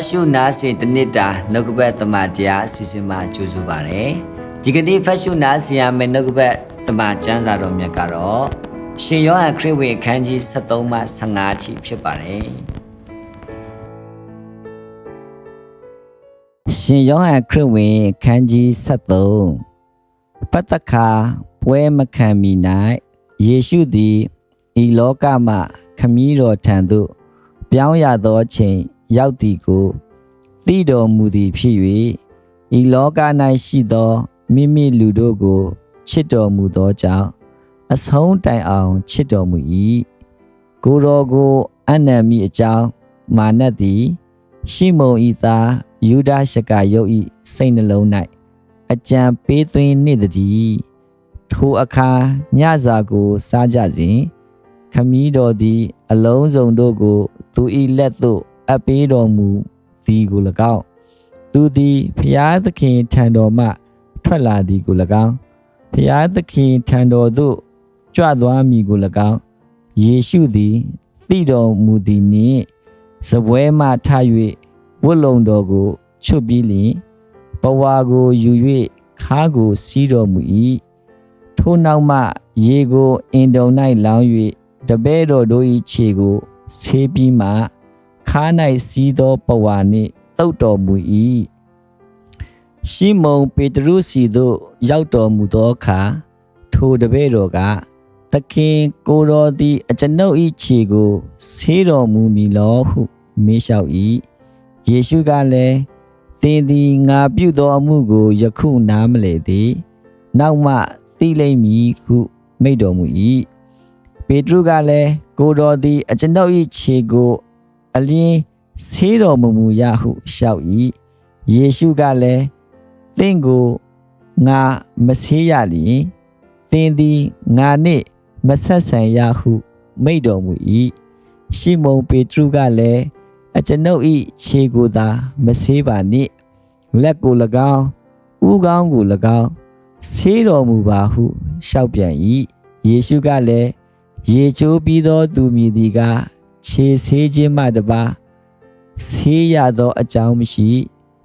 တ်ရှုနားစဉ်တစ်နှစ်တာနှုတ်ကပတ်တမန်တရားအစီအစဉ်မှာကြိုဆိုပါရစေဒီကနေ့ဖတ်ရှုနားဆင်ရမယ့်နှုတ်ကပတ်တမန်ကျမ်းစာတော်မြတ်ကတော့ရှင်ယောဟန်ခရစ်ဝင်အခန်းကြီး73မှ15အထိဖြစ်ပါတယ်ရှင်ယောဟန်ခရစ်ဝင်အခန်းကြီး73ပတ္တခါပွဲမခံမီ၌ယေရှုသည်ဤလောကမှခမည်းတော်ထံသို့ပြောင်းရသောအချိန် ရောက်သည်ကိုသိတော်မူသည်ဖြစ်၍ဤလောက၌ရှိသောမိမိလူတို့ကိုချစ်တော်မူသောကြောင့်အဆုံးတိုင်အောင်ချစ်တော်မူ၏ကိုယ်တော်ကိုအနံ့မိအကြောင်းမာနတ်သည်ရှိမုန်ဤသားယူဒရှကယုတ်ဤစိတ်နှလုံး၌အကြံပေးသွင်းနေသည်ထိုအခါညစာကိုစားကြစဉ်ခမည်းတော်သည် အလုံးစုံတို့ကို သူ၏လက်သို့ အပ်ပေးတော်မူသည်ကို၎င်းသူသည်ဖျားသခင်ထံတော်မှ ထွက်လာသည်ကို၎င်းဖျားသခင်ထံတော်သို့ကြွသွားမည်ကို၎င်းယေရှုသည်သိတော်မူသည်နှင့်ဇပွဲမှထ၍ဝတ်လုံတော်ကိုချွတ်ပြီးလျင်ပဝါကိုယူ၍ခါးကိုစီးတော်မူ၏ထိုနောက်မှရေကိုအင်တုံ၌လောင်း၍တပည့်တော်တို့၏ခြေကိုဆေးပြီးမှ ခါး၌စီးသောပဝါနှင့်တုတ်တော်မူ၏ရှီမုန်ပေတရုစီသို့ရောက်တော်မူသောအခါထိုတပည့်တော်ကသခင်ကိုတော်သည်အကျွန်ုပ်၏ခြေကိုဆေးတော်မူမည်လောဟုမေးလျှောက်၏ယေရှုကလည်းသင်သည်ငါပြုသောအမှုကိုယခုနားမလည်သည်နောက်မှသိလိမ့်မည်ဟုမိန့်တော်မူ၏ပေတရုကလည်းကိုတော်သည်အကျွန်ုပ်၏ခြေကို အလင်းဆေးတော်မူမူရဟုလျှောက်၏ယေရှုကလည်းသင်ကိုငါမဆေးရလျင်သင်သည်ငါနှင့်မဆက်ဆံရဟုမိန့်တော်မူ၏ရှီမုန်ပေတရုကလည်းအကျွန်ုပ်၏ခြေကိုသာမဆေးပါနှင့်လက်ကို၎င်းဥကောင်းကို၎င်းဆေးတော်မူပါဟုလျှောက်ပြန်၏ယေရှုကလည်းရေချိုးပြီးသောသူမည်သည်က ခြေဆေးခြင်းမှတပါဆေးရသောအကြောင်းမရှိ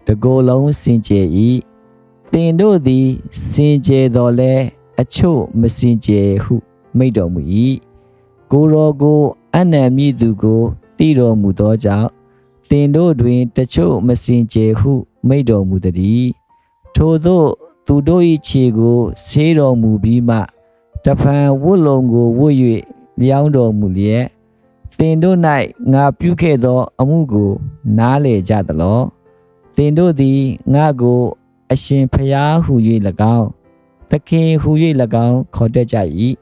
တကိုယ်လုံးစင်ကြယ်၏သင်တို့သည်စင်ကြယ်တော်လဲအချို့မစင်ကြယ်ဟု မိန့်တော်မူ၏ကိုယ်တော်ကိုအနံ့မိသူကိုတည်တော်မူသောကြောင့်သင်တို့တွင်တချို့မစင်ကြယ်ဟု မိန့်တော်မူသည်ထို့သောသူတို့၏ခြေကိုဆေးတော်မူပြီးမှတဖန်ဝတ်လုံကိုဝတ်၍လျောင်းတော်မူလျက် သင်တို့၌ငါပြုခဲ့သော အမှုကို နားလေကြသလောသင်တို့သည်ငါကို အရှင်ဖျားဟု၍၎င်းသခင်ဟု၍၎င်းခေါ်တတ်ကြ၏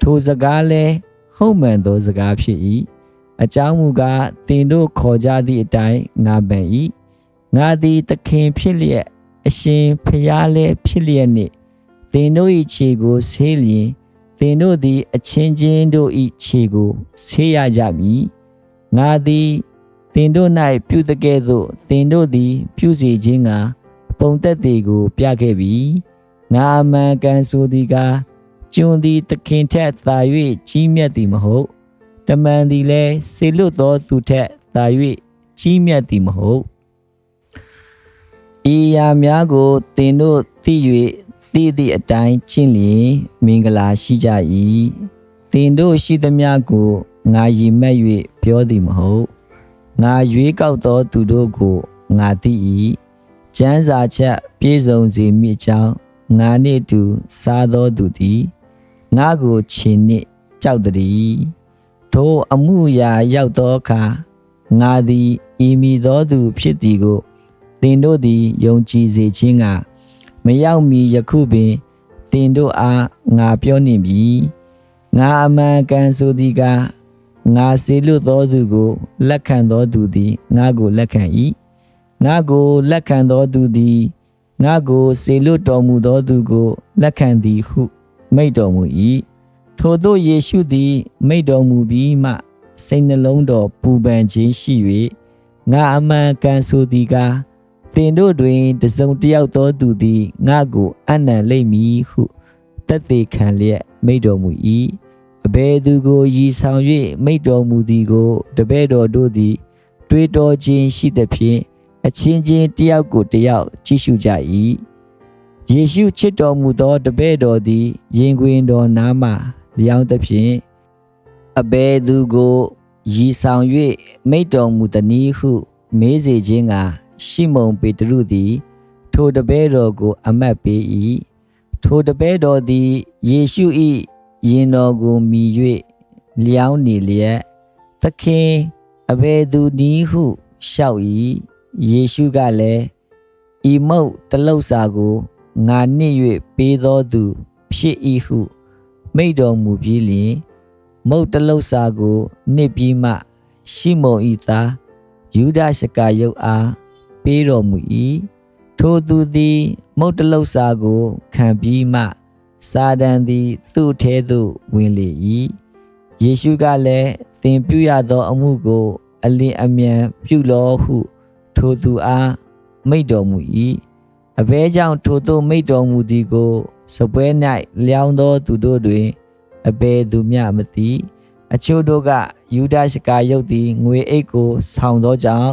ထိုစကားလည်းဟုတ်မှန်သောစကားဖြစ်၏အကြောင်းမူကားသင်တို့ခေါ်ကြသည့်အတိုင်းငါပန်၏ငါသည်သခင်ဖြစ်လျက်အရှင်ဖျားလည်းဖြစ်လျက်နှင့်သင်တို့၏ခြေကိုဆေးလျင် သင်တို့သည် အချင်းချင်းတို့၏ခြေကိုဆေးရကြမည်ငါသည်သင်တို့၌ပြုတကဲ့သို့သင်တို့သည် ပြုစီခြင်းကပုံသက်သည်ကို ပြခဲ့ပြီငါအမှန်ကန်ဆိုသည်ကားကျွန်သည်သခင်ထက်သာ၍ကြီးမြတ်သည်မဟုတ်တမန်သည်လည်းစေလွတ်သောသူထက်သာ၍ကြီးမြတ်သည်မဟုတ်ဤရာများကိုသင်တို့သိ၍ သိသည့်အတိုင်းကျင့်လျင်မင်္ဂလာရှိကြ၏သင်တို့ရှိသမျှကိုငါရည်မှတ်၍ပြောသည်မဟုတ်ငါရွေးကောက်သောသူတို့ကိုငါသိ၏ကျမ်းစာချက်ပြည့်စုံစေမည်အကြောင်းငါနှင့်တူစားသောသူသည်ငါကိုခြေနှင့်ကြောက်သည်ထိုအမှုရာရောက်သောအခါငါသည်ဤမိသောသူဖြစ်သည်ကိုသင်တို့သည်ယုံကြည်စေခြင်းက မရောက်မီယခုပင်သင်တို့အားငါပြောနေပြီငါအမှန်ကန်ဆိုသည်ကငါစေလွတ်သောသူကိုလက်ခံသောသူသည်ငါကိုလက်ခံ၏ငါကိုလက်ခံသောသူသည်ငါကိုစေလွတ်တော်မူသောသူကိုလက်ခံသည်ဟု မိန့်တော်မူ၏ထို့သောယေရှုသည် မိန့်တော်မူပြီးမှစိတ်နှလုံးတော်ပူပန်ခြင်းရှိ၍ငါအမှန်ကန်ဆိုသည်ကား သင်တို့တွင်တစုံတစ်ယောက်သောသူသည်ငါကိုအနံ့လိမ့်မည်ဟုတက်သေးခံလျက်မိန့်တော်မူ၏အဘယ်သူကိုရည်ဆောင်၍မိန့်တော်မူသည်ကိုတပည့်တော်တို့သည် တွေးတောခြင်းရှိသဖြင့်အချင်းချင်းတယောက်ကိုတယောက်ကြည့်ရှုကြ၏ယေရှုချစ်တော်မူသောတပည့်တော်သည်ရင်ခွင်တော်နားမှလျောင်းသဖြင့်အဘယ်သူကိုရည်ဆောင်၍မိတ်တော်မူသည်နည်းဟု မေးစေခြင်းက ရှိမုန်ပေတရုသည် ထိုတပည့်တော်ကို အမတ်ပေး၏ထိုတပည့်တော်သည်ယေရှု၏ရင်တော်ကိုမြည်၍လျောင်းနေလျက်သခင်အဘယ်သူနည်းဟုလျှောက်၏ယေရှုကလည်းဤမုတ်တလုတ်စာကိုငါနှစ်၍ပေးသောသူ ဖြစ်၏ဟု မိန့်တော်မူပြီးလျှင်မုတ်တလုတ်စာကို နှစ်ပြီးမှ ရှိမုန်ဤသားယူဒရှကာယုတ်အား ပေးတော်မူ၏ထိုသူသည် မုတ်တလုတ်စာကို ခံပြီးမှ စာတန်သည် သူ့ထဲသို့ဝင်လေ၏ယေရှုကလည်းသင်ပြုရသောအမှုကို အလင်းအမြန်ပြုလောဟု ထိုသူအားမိန့်တော်မူ၏အဘဲကြောင့်ထိုသို့မိန့်တော်မူသည်ကိုစပွဲ၌လျောင်းသောသူတို့တွင်အဘယ်သူမျှမသိအချို့တို့ကယူဒရှကာယုတ်သည်ငွေအိတ်ကို ဆောင်သောကြောင့်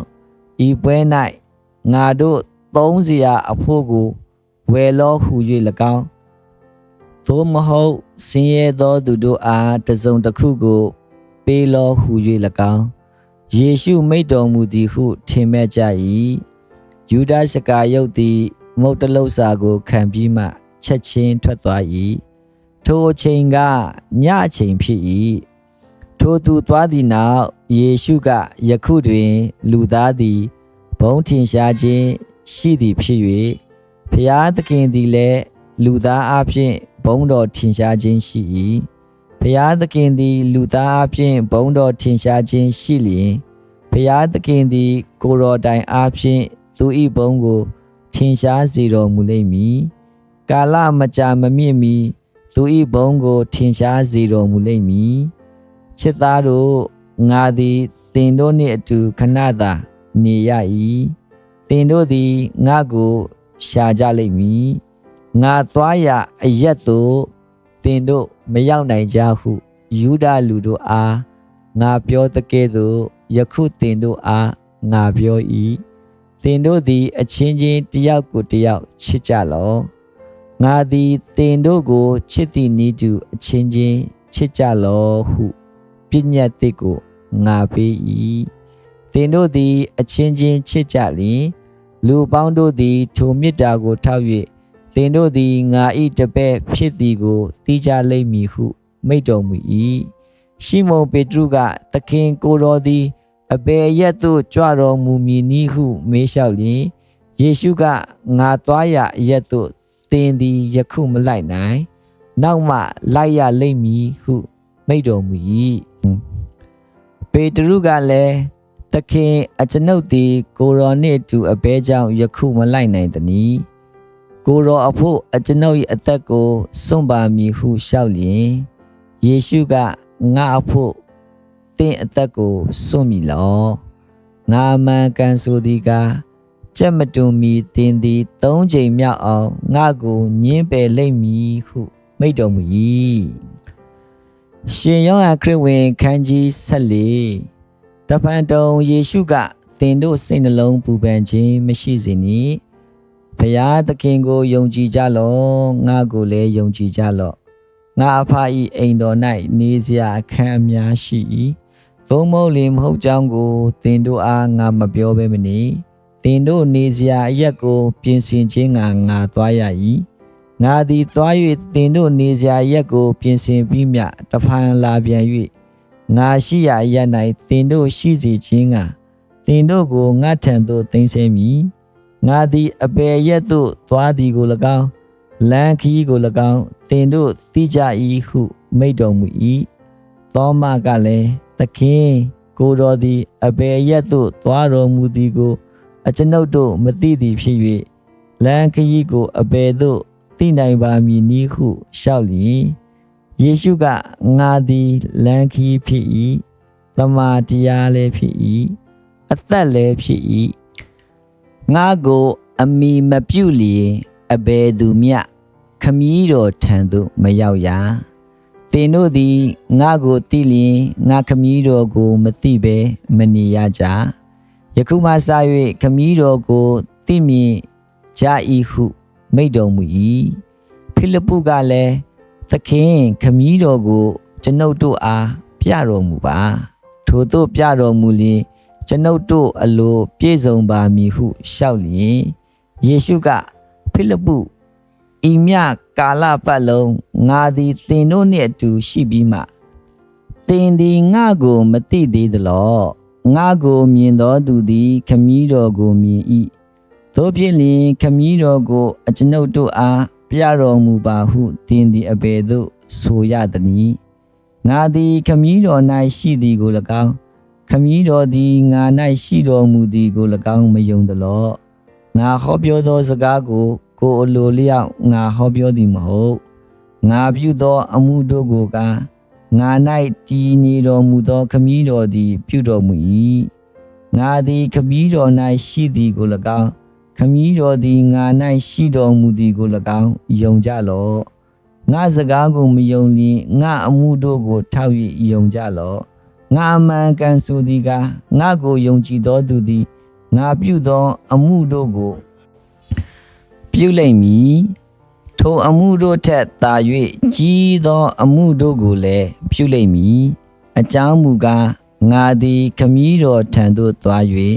ဤပွဲ၌ ငါတို့သုံးစရာအဖို့ကိုဝယ်လောဟု၍၎င်းသို့မဟုတ်ဆင်းရဲသောသူတို့အားတစုံတစ်ခုကို ပေးလောဟု၍၎င်းယေရှုမိန့်တော်မူသည်ဟု ထင်မဲ့ကြ၏ယူဒရှကာယုတ်သည်မုတ်တလုစာကိုခံပြီးမှချက်ချင်းထွက်သွား၏ထိုအချိန်ကညအချိန်ဖြစ်၏ထိုသူသွားသည့်နောက်ယေရှုကယခုတွင် လူသားသည် ဘုံထင်ရှားခြင်းရှိသည်ဖြစ်၍ဖျားသခင်သည်လည်းလူသားအဖြစ်ဘုံတော်ထင်ရှားခြင်းရှိ၏ဖျားသခင်သည် လူသားအဖြစ်ဘုံတော်ထင်ရှားခြင်းရှိလျင်ဖျားသခင်သည် ကိုယ်တော်တိုင်အဖြစ်သူ၏ဘုံကိုထင်ရှားစေတော်မူလိမ့်မည်ကာလမကြာမမြင့်မီသူ၏ဘုံကို ထင်ရှားစေတော်မူလိမ့်မည်ချစ်သားတို့ငါသည်သင်တို့နှင့်အတူခဏသာ နေရ၏သင်တို့သည်ငါကိုရှာကြလိမ့်မည်ငါသွားရအရက်သို့သင်တို့မရောက်နိုင်ကြဟုယူဒလူတို့အားငါပြောတကဲ့သို့ယခုသင်တို့အားငါပြော၏သင်တို့သည် အချင်းချင်းတယောက်ကိုတယောက်ချစ်ကြလော့ငါသည်သင်တို့ကိုချစ်သည်နည်းတူအချင်းချင်းချစ်ကြလော့ဟုပညတ်သစ်ကိုငါပေး၏ သင်တို့သည် အချင်းချင်းချစ်ကြလျင် လူပေါင်းတို့သည်ထိုမေတ္တာကိုထောက်၍သင်တို့သည်ငါ၏တပည့်ဖြစ်သည်ကိုသိကြလိမ့်မည်ဟု မိန့်တော်မူ၏ရှိမုန်ပေတရုကသခင်ကိုတော်သည်အဘယ်ရက်သို့ကြွတော်မူမည်နည်းဟုမေးလျှောက်လျင်ယေရှုကငါသွားရအရက်သို့သင်သည်ယခုမလိုက်နိုင် နောက်မှလိုက်ရလိမ့်မည်ဟု မိန့်တော်မူ၏ပေတရုကလည်း သခင်အကျွန်ုပ်သည် ကိုရောနှင့်အတူအဘဲကြောင့်ယခုမလိုက်နိုင်သနည်းကိုရောအဖို့အကျွန်ုပ်၏အသက်ကိုစွန့်ပါမည်ဟုလျှောက်လျင်ယေရှုကငါအဖို့သင်အသက်ကိုစွန့်မိလောငါမှန်ကန်ဆိုသည်ကားကြက်မတွန်မီသင်သည်သုံးချိန်မြောက်အောင်ငါကိုညင်းပယ်လိမ့်မည်ဟုမိန့်တော်မူ၏ရှင်ယောဟန်ခရစ်ဝင်ခန်းကြီး14 တပန်တုံယေရှုကသင်တို့စိတ်နှလုံးပူပန်ခြင်းမရှိစေနှင့်ဘုရားသခင်ကိုယုံကြည်ကြလော့ငါကိုလည်းယုံကြည်ကြလော့ငါအဖ၏အိမ်တော်၌နေစရာအခန်းအများရှိ၏သုံးမဟုတ်လင်မဟုတ်ကြောင်းကိုသင်တို့အားငါမပြောဘဲမနေသင်တို့နေစရာအရက်ကို ပြင်ဆင်ခြင်းငါငါသွားရ၏ငါသည်သွား၍သင်တို့နေစရာရက်ကို ပြင်ဆင်ပြီးမြတဖန်လာပြန်၍ ငါရှိရာရက်၌သင်တို့ရှိစေခြင်းငါသင်တို့ကိုငါထံသို့သိမ်းဆည်းမည်ငါသည်အပေရက်သို့သွားသည်ကို၎င်းလမ်းခီးကို၎င်းသင်တို့သိကြ၏ဟုမိန့်တော်မူ၏သောမကလည်းသခင်ကိုတော်သည်အပေရက်သို့သွားတော်မူသည်ကို အကျွန်ုပ်တို့မသိသည်ဖြစ်၍လမ်းခရီးကိုအပေသို့သိနိုင်ပါမည်နည်းဟုလျှောက်လျင် ယေရှုကငါသည်လမ်းခရီးဖြစ်၏တမာတရားလည်းဖြစ်၏အသက်လည်းဖြစ်၏ငါကိုအမိမပြုလျင်အဘယ်သူမျှခမည်းတော်ထံသို့မရောက်ရသင်တို့သည်ငါကိုသိလျင်ငါခမည်းတော်ကိုမသိဘဲမနေရကြယခုမှစ၍ခမည်းတော်ကိုသိမြင်ကြ၏ဟုမိန့်တော်မူ၏ဖိလိပ္ပုကလည်း သခင်ခမည်းတော်ကို ကျွန်ုပ်တို့အားပြတော်မူပါထို့သို့ပြတော်မူလျင်ကျွန်ုပ်တို့အလိုပြည့်စုံပါမည်ဟုလျှောက်လျင်ယေရှုကဖိလိပ္ပုဤမြကာလပတ်လုံးငါသည်သင်တို့နှင့်အတူရှိပြီးမှသင်သည်ငါကိုမသိသေးသလောငါကိုမြင်သောသူသည် ခမည်းတော်ကိုမြင်၏သို့ဖြစ်လျင်ခမည်းတော်ကို အကျွန်ုပ်တို့အား ပြတော်မူပါဟုသင်သည်အဘယ်သို့ဆိုရသနည်းငါသည်ခမည်းတော်၌ရှိသည်ကို၎င်းခမည်းတော်သည်ငါ၌ရှိတော်မူသည်ကို၎င်းမယုံသလောငါဟောပြောသောစကားကိုကိုအလိုလျောက်ငါဟောပြောသည်မဟုတ်ငါပြုသောအမှုတို့ကိုကငါ၌တည်နေတော်မူသောခမည်းတော်သည် ပြုတော်မူ၏ငါသည်ခမည်းတော်၌ရှိသည်ကို၎င်း ခမည်းတော်သည်ငါ၌ရှိတော်မူသည်ကို၎င်းယုံကြလော့ငါစကားကိုမယုံလျင်ငါအမှုတို့ကိုထောက်၍ယုံကြလော့ငါအမှန်ကန်ဆိုသည်ကငါကိုယုံကြည်သောသူသည်ငါပြုသောအမှုတို့ကိုပြုလိမ့်မည်ထိုအမှုတို့ထက်သာ၍ကြီးသောအမှုတို့ကိုလည်းပြုလိမ့်မည်အကြောင်းမူကားငါသည်ခမည်းတော်ထံသို့သွား၍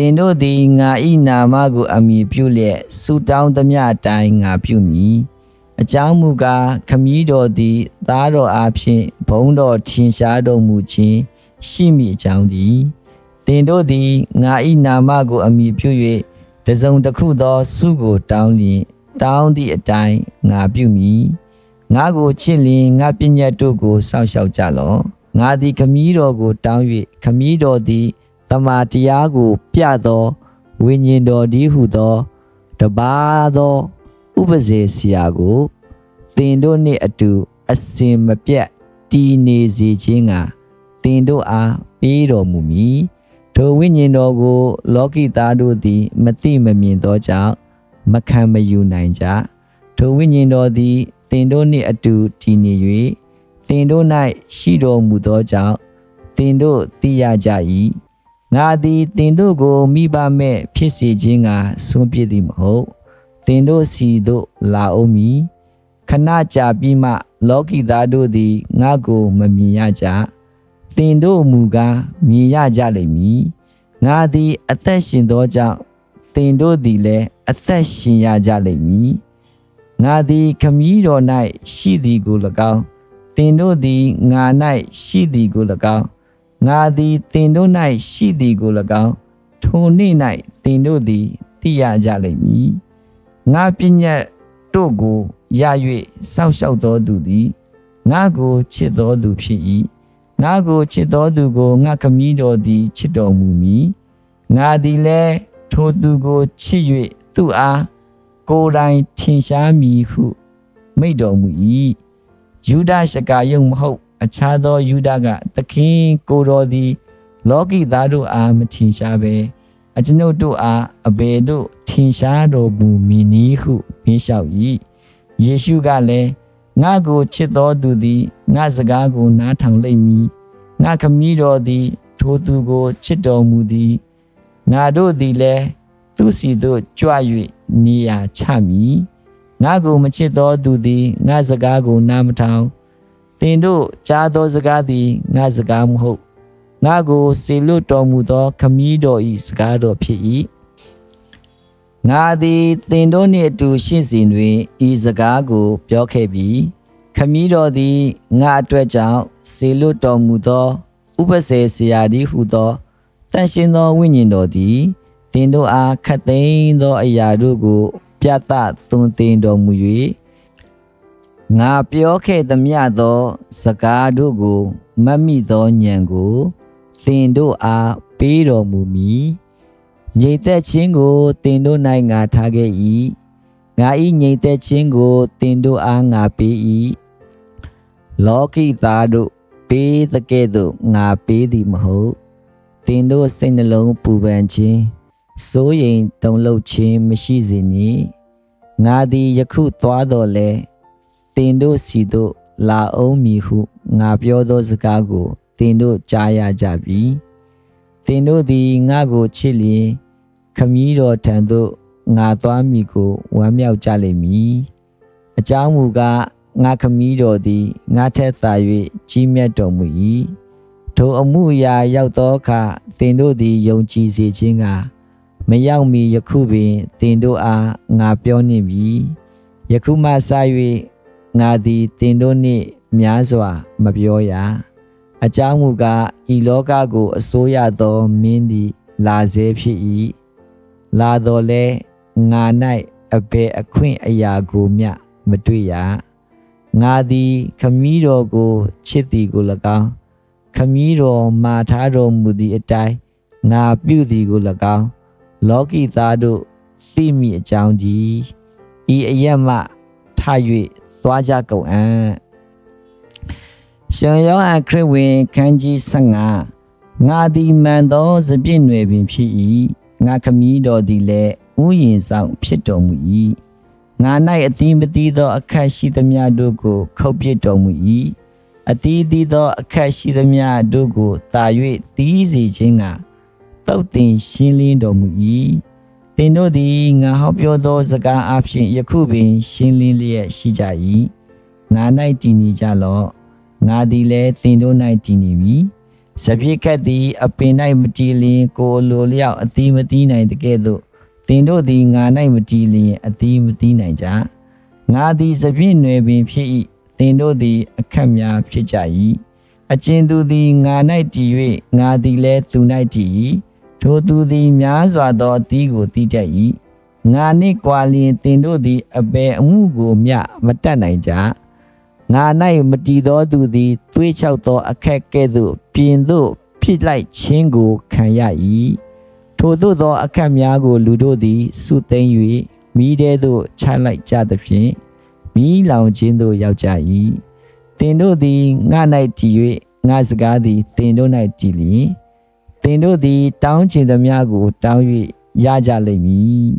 သင်တို့သည်ငါ၏နာမကိုအမိပြုလျက်ဆုတောင်းသမျှအတိုင်းငါပြုမည်အကြောင်းမူကားခမည်းတော်သည်သားတော်အားဖြင့်ဘုန်းတော်ထင်ရှားတော်မူခြင်းရှိမိအကြောင်းသည်သင်တို့သည်ငါ၏နာမကိုအမိပြု၍တစုံတစ်ခုသောဆုကိုတောင်းလျင်တောင်းသည့်အတိုင်းငါပြုမည်ငါကိုချစ်လျင်ငါပညာတို့ကိုစောင့်ရှောက်ကြလော့ငါသည်ခမည်းတော်ကိုတောင်း၍ခမည်းတော်သည် တမာတရားကိုပြသောဝိညာဉ်တော်ဒီဟုသောတပါသောဥပဇေဆရာကိုသင်တို့နှင့်အတူအစင်မပြတ်တည်နေစေခြင်းကသင်တို့အားပေးတော်မူမည်ထိုဝိညာဉ်တော်ကို လောကီသားတို့သည် မသိမမြင်သောကြောင့်မခံမယူနိုင်ကြထိုဝိညာဉ်တော်သည်သင်တို့နှင့်အတူတည်နေ၍သင်တို့၌ရှိတော်မူသောကြောင့်သင်တို့သိရကြ၏ ငါသည်သင်တို့ကိုမိဘမဲ့ဖြစ်စေခြင်းကဆွန့်ပစ်သည်မဟုတ်သင်တို့စီတို့လာအောင်မီခဏကြာပြီးမှ လောကီသားတို့သည်ငါကိုမမြင်ရကြသင်တို့မူကားမြင်ရကြလိမ့်မည်ငါသည်အသက်ရှင်သောကြောင့်သင်တို့သည်လည်းအသက်ရှင်ရကြလိမ့်မည်ငါသည်ခမည်းတော်၌ရှိသည်ကို၎င်းသင်တို့သည်ငါ၌ရှိသည်ကို၎င်း ငါသည်သင်တို့၌ရှိသည်ကို၎င်းထိုနေ့၌သင်တို့သည်သိရကြလိမ့်မည်ငါပညာတို့ကိုရ၍စောင့်ရှောက်သောသူသည်ငါကိုချစ်သောသူဖြစ်၏ငါကိုချစ်သောသူကိုငါခမည်းတော်သည်ချစ်တော်မူမည်ငါသည်လည်းထိုသူကိုချစ်၍သူ့အားကိုယ်တိုင်ထင်ရှားမည်ဟုမိန့်တော်မူ၏ယူဒရှကာယုံမဟုတ် အခြားသောယူဒကသခင်ကိုတော်သည် လောကီသားတို့အားမထင်ရှားပဲအကျွန်ုပ်တို့အားအဘယ်တို့ထင်ရှားတော်မူမည်နည်းဟုမေးလျှောက်၏ယေရှုကလည်းငါကိုချစ်တော်သူသည်ငါစကားကိုနားထောင်လိမ့်မည်ငါခမည်းတော်သည် ထိုသူကိုချစ်တော်မူသည်ငါတို့သည်လည်းသူစီသို့ကြွ၍နေရာချမည်ငါကိုမချစ်သောသူသည်ငါစကားကိုနားမထောင် သင်တို့ကြားသောစကားသည်ငါစကားမဟုတ်ငါကိုစေလွတ်တော်မူသောခမည်းတော်၏စကားတော်ဖြစ်၏ငါသည်သင်တို့နှင့်အတူရှင်းစဉ်တွင်ဤစကားကို ပြောခဲ့ပြီးခမည်းတော်သည်ငါအတွက်ကြောင့်စေလွတ်တော်မူသော ဥပစေဆရာသည်ဟုသောတန်ရှင်သောဝိညာဉ်တော်သည်သင်တို့အားခတ်သိမ်းသောအရာတို့ကို ပြသသွန်သင်တော်မူ၍ ငါပြောခဲ့သမျှသော စကားတို့ကိုမတ်မိသောဉာဏ်ကိုသင်တို့အားပေးတော်မူမည်ငြိမ်သက်ခြင်းကိုသင်တို့၌ငါထားခဲ့၏ငါ၏ငြိမ်သက်ခြင်းကိုသင်တို့အားငါပေး၏လောကီသားတို့ပေးသကဲ့သို့ငါပေးသည်မဟုတ်သင်တို့စိတ်နှလုံးပူပန်ခြင်းစိုးရိမ်တုန်လှုပ်ခြင်းမရှိစေနှင့်ငါသည်ယခုသွားတော်လဲ သင်တို့စီသို့လာအောင်မည်ဟုငါပြောသောစကားကိုသင်တို့ကြားရကြပြီသသင်တို့သည်ငါကိုချစ်လျင်ခမည်းတော်ထံသို့ငါသွားမည်ကိုဝမ်းမြောက်ကြလိမ့်မည်အကြောင်းမူကားငါခမည်းတော်သည်ငါထက်သာ၍ကြီးမြတ်တော်မူ၏ထိုအမှုအရာရောက်သောအခါသင်တို့သည်ယုံကြည်စေခြင်းကမရောက်မီယခုပင်သင်တို့အားငါပြောနှင့်ပြီယခုမှစ၍ ငါသည်သင်တို့နှင့်များစွာမပြောရအကြောင်းမူကားဤလောကကိုအစိုးရသောမင်းသည် လာစေဖြစ်၏လာတော်လဲငါ၌အဘယ်အခွင့်အရာကိုမျှမတွေ့ရငါသည်ခမည်းတော်ကိုချစ်သည်ကို၎င်းခမည်းတော်မာထားတော်မူသည့်အတိုင်းငါပြုသည်ကို၎င်းလောကီသားတို့သိမိအကြောင်းကြီးဤအယက်မှထ၍ သွားကြကုန်အံ့ရှင်ယောဟန်ခရစ်ဝင်ခန်းကြီး15ငါသည်မှန်သောစပြည့်နွယ်ပင်ဖြစ်၏ငါခမည်းတော်သည်လည်းဥယျင်ဆောင်ဖြစ်တော်မူ၏ငါ၌အသီးမသီးသောအခက်ရှိသမျှတို့ကိုခုတ်ပစ်တော်မူ၏အသီးသီးသောအခက်ရှိသမျှတို့ကိုတာ၍သီးစေခြင်းကတုတ်တင်ရှင်းလင်းတော်မူ၏ သင်တို့သည်ငါဟောပြောသောစကားအဖြစ်ယခုပင် ရှင်းလင်းလျက်ရှိကြ၏ငါ၌တည်နေကြလော့ငါသည်လည်းသင်တို့၌တည်နေမည်စပြည့်ကတ်သည်အပင်၌မတည်လျင်ကိုယ်လိုလျောက်အသီးမသီးနိုင်တကဲ့သို့သင်တို့သည်ငါ၌မတည်လျင်အသီးမသီးနိုင်ကြငါသည်စပြည့်နွယ်ပင်ဖြစ်၏သင်တို့သည် အခက်များဖြစ်ကြ၏အကျဉ်သူသည်ငါ၌တည်၍ငါသည်လည်းသူ၌တည်၏ ထိုသူသည်များစွာသောအသီးကိုတည်တတ်၏ငါနှင့်ကွာလျင်သင်တို့သည်အပေအမှုကိုမျှမတတ်နိုင်ကြငါ၌မတည်သောသူသည်သွေးချောက်သောအခက်ကဲ့သို့ပြင်သို့ဖြစ်လိုက်ခြင်းကိုခံရ၏ထိုသို့သောအခက်များကို လူတို့သည်စုသိမ်း၍မိတဲသို့ချလိုက်ကြသဖြင့်မိလောင်ခြင်းသို့ရောက်ကြ၏တင်တို့သည်ငါ၌တည်၍ငါစကားသည်တင်တို့၌တည်လျင် တင်တို့သည် တောင်းချင်သမျှကို တောင်း၍ရကြလိမ့်မည်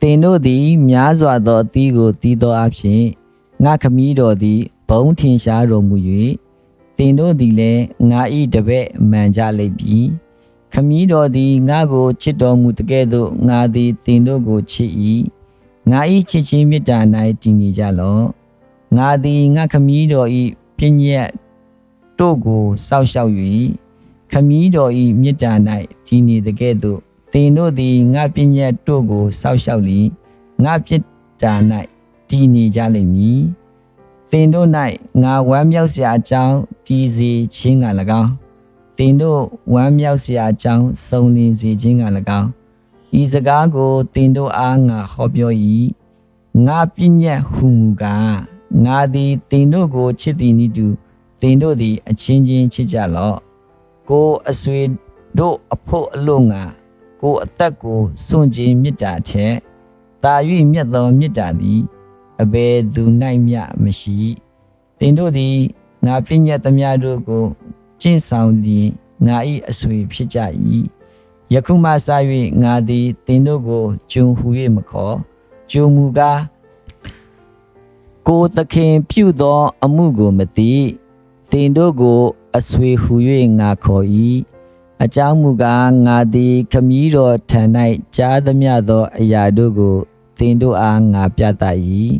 တင်တို့သည် များစွာသောအသီးကိုတီးသောအဖြစ်ငါခမည်းတော်သည်ဘုံထင်ရှားတော်မူ၍တင်တို့သည်လည်းငါ၏တပည့်မှန်ကြလိမ့်မည်ခမည်းတော်သည်ငါကိုချစ်တော်မူတကဲ့သို့ငါသည်တင်တို့ကိုချစ်၏ငါ၏ချစ်ချင်းမေတ္တာ၌တည်နေကြလော့ငါသည်ငါခမည်းတော်၏ပြည့်ညက် တို့ကိုစောက်ရှောက်၍ခမည်းတော်၏မေတ္တာ၌တည်နေတကဲ့သို့သင်တို့သည်ငါပြည့်ညက်တို့ကိုစောက်ရှောက်လီငါပြစ်တာ၌တည်နေကြလိမ့်မည်သင်တို့၌ငါဝမ်းမြောက်စရာအကြောင်းတည်စေခြင်းက၎င်းသင်တို့ဝမ်းမြောက်စရာအကြောင်းစုံလင်စေခြင်းက၎င်းဤစကားကိုသင်တို့အားငါဟောပြော၏ငါပြည့်ညက်ဟုမူကားငါသည်သင်တို့ကိုချစ်သည်နည်းတူ သင်တို့သည်အချင်းချင်းချစ်ကြလော့ကိုအဆွေတို့အဖို့အလို့ငါကိုအသက်ကိုစွန့်ခြင်းမေတ္တာထက်တာ၍မြတ်သောမေတ္တာသည်အဘယ်သူ၌မျှမရှိသင်တို့သည်ငါပြည့်ညက်သမျှတို့ကိုကျင့်ဆောင်သည်ငါ၏အဆွေဖြစ်ကြ၏ယခုမှစ၍ငါသည်သင်တို့ကိုဂျုံဟူ၍မခေါ်ဂျုံမူကားကိုသခင်ပြုသောအမှုကိုမသိ သင်တို့ကိုအဆွေဟူ၍ငါခေါ်၏အကြောင်းမူကားငါသည်ခမည်းတော်ထံ၌ကြားသမျှသောအရာတို့ကိုသင်တို့အားငါပြသ၏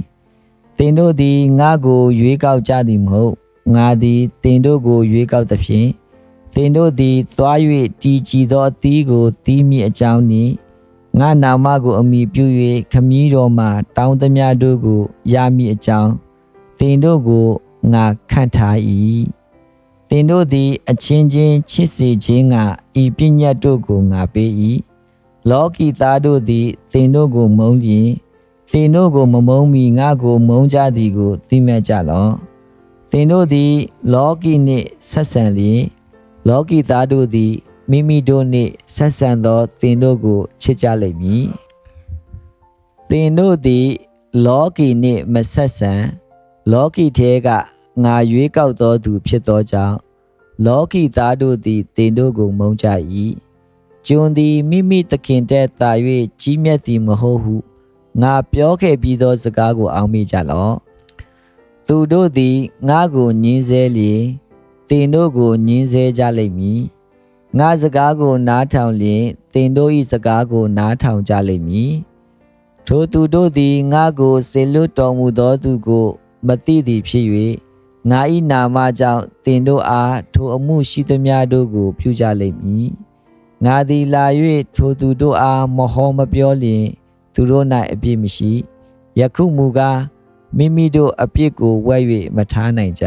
သင်တို့သည်ငါကိုရွေးကောက်ကြသည်မဟုတ်ငါသည်သင်တို့ကိုရွေးကောက်သဖြင့်သင်တို့သည်သွား၍တည်ကြည်သောအသီးကိုသီးမိအကြောင်းနှင့်ငါနာမကိုအမိပြု၍ခမည်းတော်မှတောင်းသမျှတို့ကိုရမိအကြောင်းသင်တို့ကို ငါခန့်ထား၏သင်တို့သည်အချင်းချင်းချစ်စေခြင်းကဤပညာတို့ကိုငါပေး၏လောကီသားတို့သည်သင်တို့ကိုမုန်းလျင်သင်တို့ကိုမမုန်းမီငါကိုမုန်းကြသည်ကိုသိမြတ်ကြလော့သင်တို့သည် လောကီနှင့်ဆက်ဆံလျင်လောကီသားတို့သည်မိမိတို့နှင့်ဆက်ဆံသောသင်တို့ကိုချစ်ကြလိမ့်မည်သင်တို့သည် လောကီနှင့်မဆက်ဆံ လောကီထဲကငါရွေးကောက်သောသူဖြစ်သောကြောင့်လောကီသားတို့သည်သင်တို့ကိုမုန်းကြ၏ကျွန်သည်မိမိသခင်တဲ့တာ၍ကြီးမြတ်သည်မဟုတ်ဟုငါပြောခဲ့ပြီးသောစကားကိုအောက်မေ့ကြလော့သူတို့သည်ငါကိုညင်းဆဲလျင်သတင်တို့ကိုညင်းဆဲကြလိမ့်မည်ငါစကားကိုနားထောင်လျင်တင်တို့၏စကားကိုနားထောင်ကြလိမ့်မည်ထိုသူတို့သည်ငါကိုစေလွတ်တော်မူသောသူကို မသိသည်ဖြစ်၍ငါ၏နာမကြောင့်တင်တို့အားထိုအမှုရှိသမျှတို့ကို ပြုကြလိမ့်မည်ငါသည်လာ၍ထိုသူတို့အားမဟောမပြောလျင်သူတို့၌အပြစ်မရှိယခုမူကားမိမိတို့အပြစ်ကိုဝဲ၍မထားနိုင်ကြ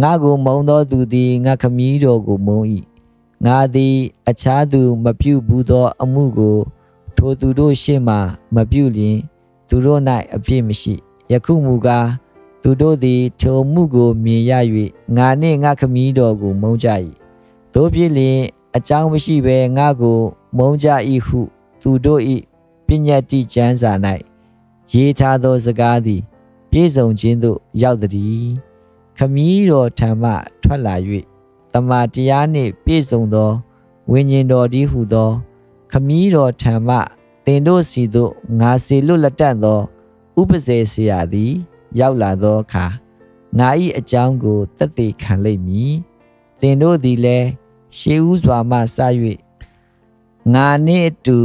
ငါကိုမုံသောသူသည်ငါခမည်းတော်ကိုမုံ၏ငါသည်အခြားသူမပြုဘူးသောအမှုကို ထိုသူတို့ရှေ့မှမပြုလျင် သူတို့၌အပြစ်မရှိယခုမူကား သူတို့သည်ထိုမှုကိုမြင်ရ၍ငါနှင့်ငါခမည်းတော်ကိုမုံကြ၏တို့ဖြစ်လျင်အကြောင်းမရှိဘဲငါကိုမုံကြ၏ဟု သူတို့၏ပညာတိကျမ်းစာ၌ရေးထားသောစကားသည် ပြည့်စုံခြင်းသို့ရောက်သည်ခမည်းတော်ထံမှထွက်လာ၍တမန်တရားနှင့်ပြည့်စုံသောဝိညာဉ်တော်ဒီဟုသော ခမည်းတော်ထံမှသင်တို့စီသို့ငါစေလွတ်လက်တတ်သော ဥပဇေဆရာသည် ရောက်လာသောအခါငါ၏အကြောင်းကိုတက်သေးခံလိမ့်မည်သင်တို့သည်လည်းရှေးဥစွာမှစ၍ငါနှင့်အတူ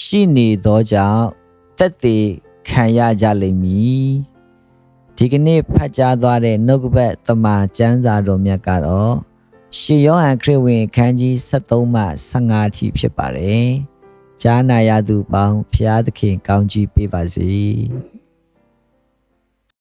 ရှိနေသောကြောင့်တက်သေးခံရကြလိမ့်မည်ဒီကနေ့ဖတ်ကြားသွားတဲ့နှုတ်ကပတ်တမန်ကျမ်းစာတော်မြတ်ကတော့ရှေးယောဟန်ခရစ်ဝင်ခန်းကြီး73မှ15အထိဖြစ်ပါတယ်ကြားနာရသူပေါင်းဖျားသခင်ကောင်းကြီးပေးပါစေ